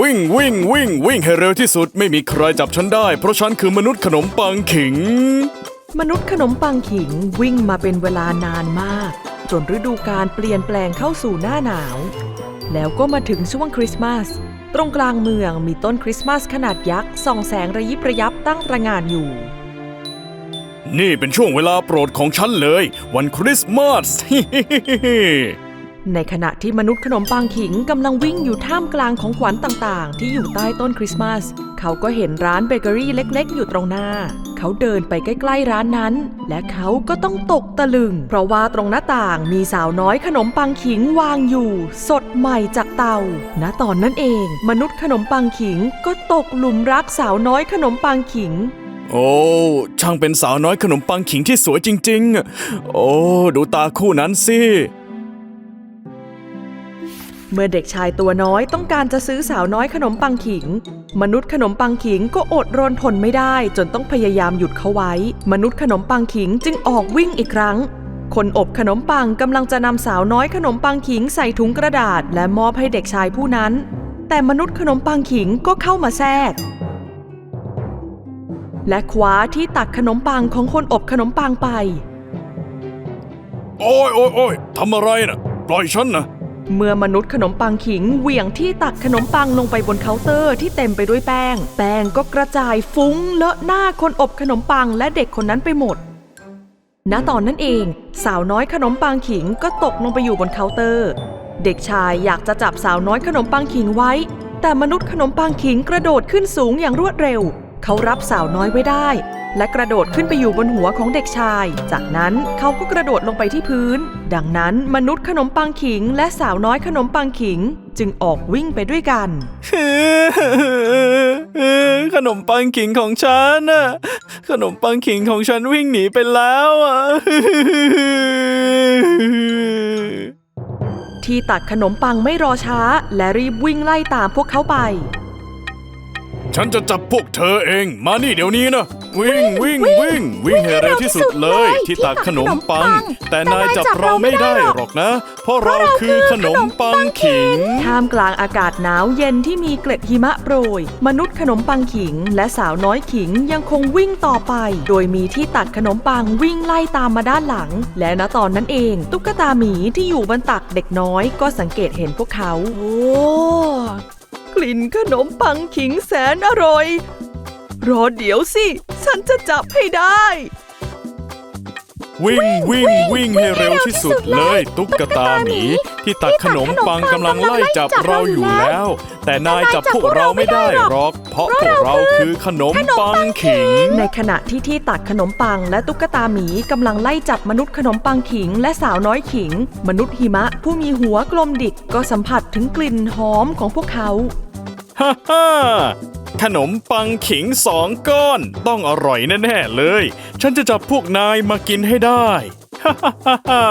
วิ่งวิ่งวิ่งวิ่งให้เร็วที่สุดไม่มีใครจับฉันได้ เพราะฉันคือมนุษย์ขนมปังขิง มนุษย์ขนมปังขิงวิ่งมาเป็นเวลานานมาก จนฤดูกาลเปลี่ยนแปลงเข้าสู่หน้าหนาว แล้วก็มาถึงช่วงคริสต์มาสตรงกลางเมืองมีต้นคริสต์มาสขนาดยักษ์ส่องแสงระยิบระยับตั้งตระหงานอยู่ นี่เป็นช่วงเวลาโปรดของฉันเลย วันคริสต์มาส ในขณะที่มนุษย์ขนมปังขิงกำลังวิ่งอยู่ท่ามกลางของขวัญต่างๆ ที่อยู่ใต้ต้นคริสต์มาส เขาก็เห็นร้านเบเกอรี่เล็กๆ อยู่ตรงหน้า เขาเดินไปใกล้ๆร้านนั้น และเขาก็ต้องตกตะลึง เพราะว่าตรงหน้าต่างมีสาวน้อยขนมปังขิงวางอยู่ สดใหม่จากเตา ณ ตอนนั้นเอง มนุษย์ขนมปังขิงก็ตกหลุมรักสาวน้อยขนมปังขิงโอ้ ช่างเป็นสาวน้อยขนมปังขิงที่สวยจริง ๆ โอ้ ดูตาคู่นั้นสิ เมื่อเด็กชายตัวน้อยต้องการจะซื้อสาวน้อยขนมปังขิง มนุษย์ขนมปังขิงก็อดรนทนไม่ได้จนต้องพยายามหยุดเขาไว้ มนุษย์ขนมปังขิงจึงออกวิ่งอีกครั้ง คนอบขนมปังกำลังจะนำสาวน้อยขนมปังขิงใส่ถุงกระดาษ และมอบให้เด็กชายผู้นั้น แต่มนุษย์ขนมปังขิงก็เข้ามาแทรก และคว้าที่ตักขนมปังของคนอบขนมปังไป โอ้ยโอ้ยโอ้ยทำอะไรนะปล่อยฉันนะ เมื่อมนุษย์ขนมปังขิงเหวี่ยงที่ตักขนมปังลงไปบนเคาน์เตอร์ที่เต็มไปด้วยแป้ง แป้งก็กระจายฟุ้งเลอะหน้าคนอบขนมปังและเด็กคนนั้นไปหมด ณตอนนั้นเอง สาวน้อยขนมปังขิงก็ตกลงไปอยู่บนเคาน์เตอร์ เด็กชายอยากจะจับสาวน้อยขนมปังขิงไว้ แต่มนุษย์ขนมปังขิงกระโดดขึ้นสูงอย่างรวดเร็ว เขารับสาวน้อยไว้ได้ และกระโดดขึ้นไปอยู่บนหัวของเด็กชาย จากนั้นเขาก็กระโดดลงไปที่พื้น ดังนั้นมนุษย์ขนมปังขิง และสาวน้อยขนมปังขิง จึงออกวิ่งไปด้วยกัน ขนมปังขิงของฉันน่ะขนมปังขิงของฉันวิ่งหนีไปแล้วอะที่ตักขนมปังไม่รอช้า และรีบวิ่งไล่ตามพวกเขาไป ฉันจะจับพวกเธอเอง มานี่เดี๋ยวนี้นะ วิ่งวิ่งวิ่งวิ่งให้เร็วที่สุดเลย ที่ตักขนมปัง แต่นายจับเราไม่ได้หรอกนะ เพราะเราคือขนมปังขิง ท่ามกลางอากาศหนาวเย็นที่มีเกล็ดหิมะโปรย มนุษย์ขนมปังขิง และสาวน้อยขิงยังคงวิ่งต่อไป โดยมีที่ตักขนมปังวิ่งไล่ตามมาด้านหลัง และณตอนนั้นเอง ตุ๊กตาหมีที่อยู่บนตักเด็กน้อยก็สังเกตเห็นพวกเขา โอ้ กลิ่นขนมปังขิงแสนอร่อย รอเดี๋ยวสิ ฉันจะจับให้ได้ วิ่งวิ่งวิ่งให้เร็วที่สุดเลย ตุ๊กตาหมีที่ตักขนมปังกำลังไล่จับเราอยู่แล้ว แต่นายจับพวกเราไม่ได้หรอก เพราะพวกเราคือขนมปังขิง ในขณะที่ที่ตักขนมปังและตุ๊กตาหมีกำลังไล่จับมนุษย์ขนมปังขิงและสาวน้อยขิง มนุษย์หิมะผู้มีหัวกลมดิกก็สัมผัสถึงกลิ่นหอมของพวกเขา ฮ่าฮ่าขนมปังขิงสองก้อนต้องอร่อยแน่ๆเลย ฉันจะจับพวกนายมากินให้ได้ฮ่าฮ่าฮ่าฮ่า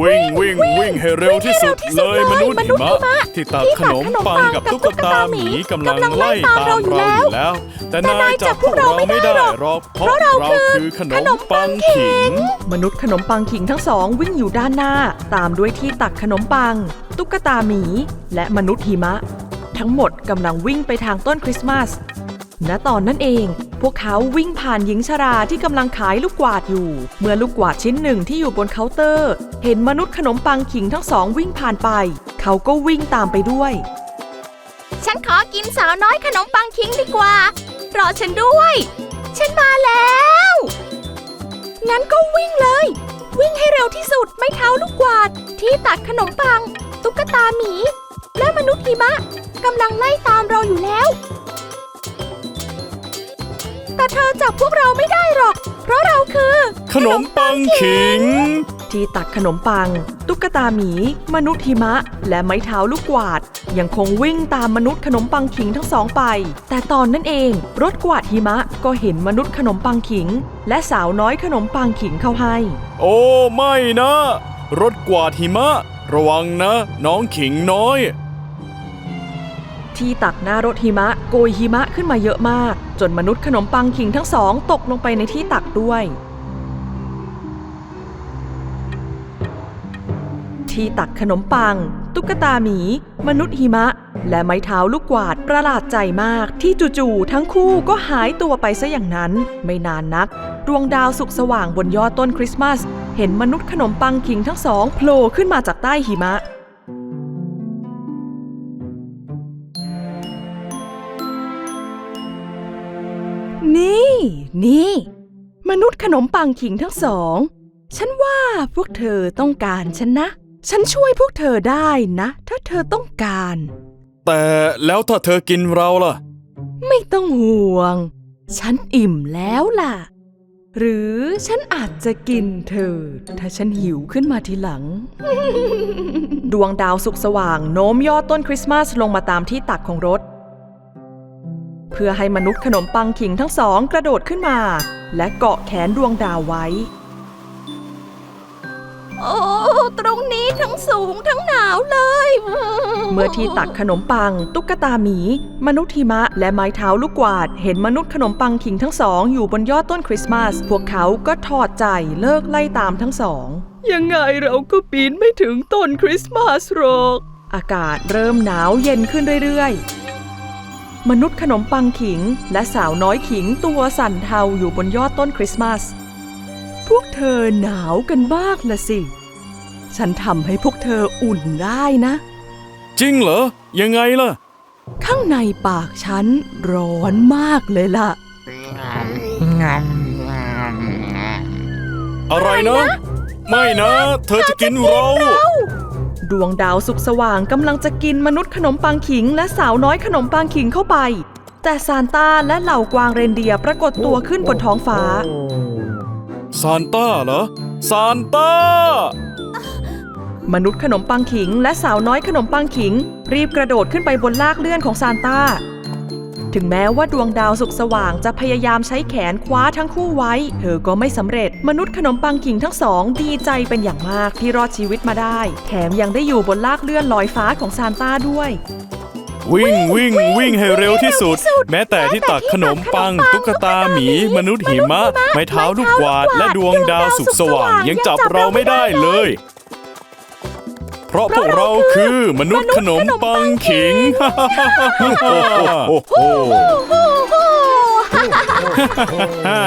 วิ่งวิ่งวิ่งให้เร็วที่สุดเลยมนุษย์หิมะที่ตักขนมปังกับตุ๊กตาหมีกำลังไล่ตามเราอยู่แล้ว แต่นายจับพวกเราไม่ได้หรอกเพราะเราคือขนมปังขิง มนุษย์ขนมปังขิงทั้งสองวิ่งอยู่ด้านหน้า ตามด้วยที่ตักขนมปัง ตุ๊กตาหมี และมนุษย์หิมะ ทั้งหมดกำลังวิ่งไปทางต้นคริสต์มาส ณ ตอนนั้นเอง พวกเขาวิ่งผ่านหญิงชราที่กำลังขายลูกกวาดอยู่ เมื่อลูกกวาดชิ้นหนึ่งที่อยู่บนเคาน์เตอร์ เห็นมนุษย์ขนมปังขิงทั้งสองวิ่งผ่านไป เขาก็วิ่งตามไปด้วย ฉันขอกินสาวน้อยขนมปังคิงดีกว่า รอฉันด้วย ฉันมาแล้ว งั้นก็วิ่งเลย วิ่งให้เร็วที่สุดไม่เท้าลูกกวาด ที่ตักขนมปัง ตุ๊กตาหมี และมนุษย์หิมะกำลังไล่ตามเราอยู่แล้ว แต่เธอจับพวกเราไม่ได้หรอก เพราะเราคือ ขนมปังขิง ที่ตักขนมปัง ตุ๊กตาหมี มนุษย์หิมะ และไม้เท้าลูกกวาด ยังคงวิ่งตามมนุษย์ขนมปังขิงทั้งสองไป แต่ตอนนั้นเอง รถกวาดหิมะก็เห็นมนุษย์ขนมปังขิง และสาวน้อยขนมปังขิงเข้าให้ โอ้ไม่นะ รถกวาดหิมะ ระวังนะ น้องขิงน้อย ที่ตักหน้ารถหิมะโกยหิมะขึ้นมาเยอะมาก จนมนุษย์ขนมปังขิงทั้งสองตกลงไปในที่ตักด้วย ที่ตักขนมปัง ตุ๊กตาหมี มนุษย์หิมะ และไม้เท้าลูกกวาดประหลาดใจมาก ที่จู่ๆทั้งคู่ก็หายตัวไปซะอย่างนั้น ไม่นานนัก ดวงดาวสุกสว่างบนยอดต้นคริสต์มาส เห็นมนุษย์ขนมปังขิงทั้งสองโผล่ขึ้นมาจากใต้หิมะ นี่ มนุษย์ขนมปังขิงทั้งสอง ฉันว่าพวกเธอต้องการฉันนะ ฉันช่วยพวกเธอได้นะ ถ้าเธอต้องการ แต่แล้วถ้าเธอกินเราล่ะ ไม่ต้องห่วง ฉันอิ่มแล้วล่ะ หรือฉันอาจจะกินเธอ ถ้าฉันหิวขึ้นมาทีหลัง ดวงดาวสุกสว่างโน้มยอดต้นคริสต์มาสลงมาตามที่ตักของรถเพื่อให้มนุษย์ขนมปังขิงทั้งสองกระโดดขึ้นมา และเกาะแขนดวงดาวไว้ โอ้ ตรงนี้ทั้งสูงทั้งหนาวเลย เมื่อที่ตักขนมปัง ตุ๊กตาหมี มนุษย์หิมะ และไม้เท้าลูกกวาด เห็นมนุษย์ขนมปังขิงทั้งสอง อยู่บนยอดต้นคริสต์มาส พวกเขาก็ถอดใจเลิกไล่ตามทั้งสอง ยังไงเราก็ปีนไม่ถึงต้นคริสต์มาสหรอก อากาศเริ่มหนาวเย็นขึ้นเรื่อยๆ มนุษย์ขนมปังขิง และสาวน้อยขิงตัวสั่นเทาอยู่บนยอดต้นคริสต์มาส พวกเธอหนาวกันมากละสิ ฉันทำให้พวกเธออุ่นได้นะ จริงเหรอ ยังไงล่ะ ข้างในปากฉันร้อนมากเลยล่ะ อะไรนะ ไม่นะ เธอจะกินเรา ดวงดาวสุกสว่างกำลังจะกินมนุษย์ขนมปังขิง และสาวน้อยขนมปังขิงเข้าไป แต่ซานต้าและเหล่ากวางเรนเดียร์ปรากฏตัวขึ้นบนท้องฟ้า ซานต้าเหรอ ซานต้ามนุษย์ขนมปังขิง และสาวน้อยขนมปังขิง รีบกระโดดขึ้นไปบนลากเลื่อนของซานต้า ถึงแม้ว่าดวงดาวสุกสว่างจะพยายามใช้แขนคว้าทั้งคู่ไว้ เธอก็ไม่สำเร็จ มนุษย์ขนมปังขิงทั้งสอง ดีใจเป็นอย่างมากที่รอดชีวิตมาได้ แถมยังได้อยู่บนลากเลื่อนลอยฟ้าของซานต้าด้วยวิ่งวิ่งวิ่งให้เร็วที่สุด แม้แต่ที่ตักขนมปัง ตุ๊กตาหมี มนุษย์หิมะ ไม้เท้าลูกกวาด และดวงดาวสุกสว่างยังจับเราไม่ได้เลย เพราะพวกเราคือมนุษย์ขนมปังขิงโอ้โหฮ่า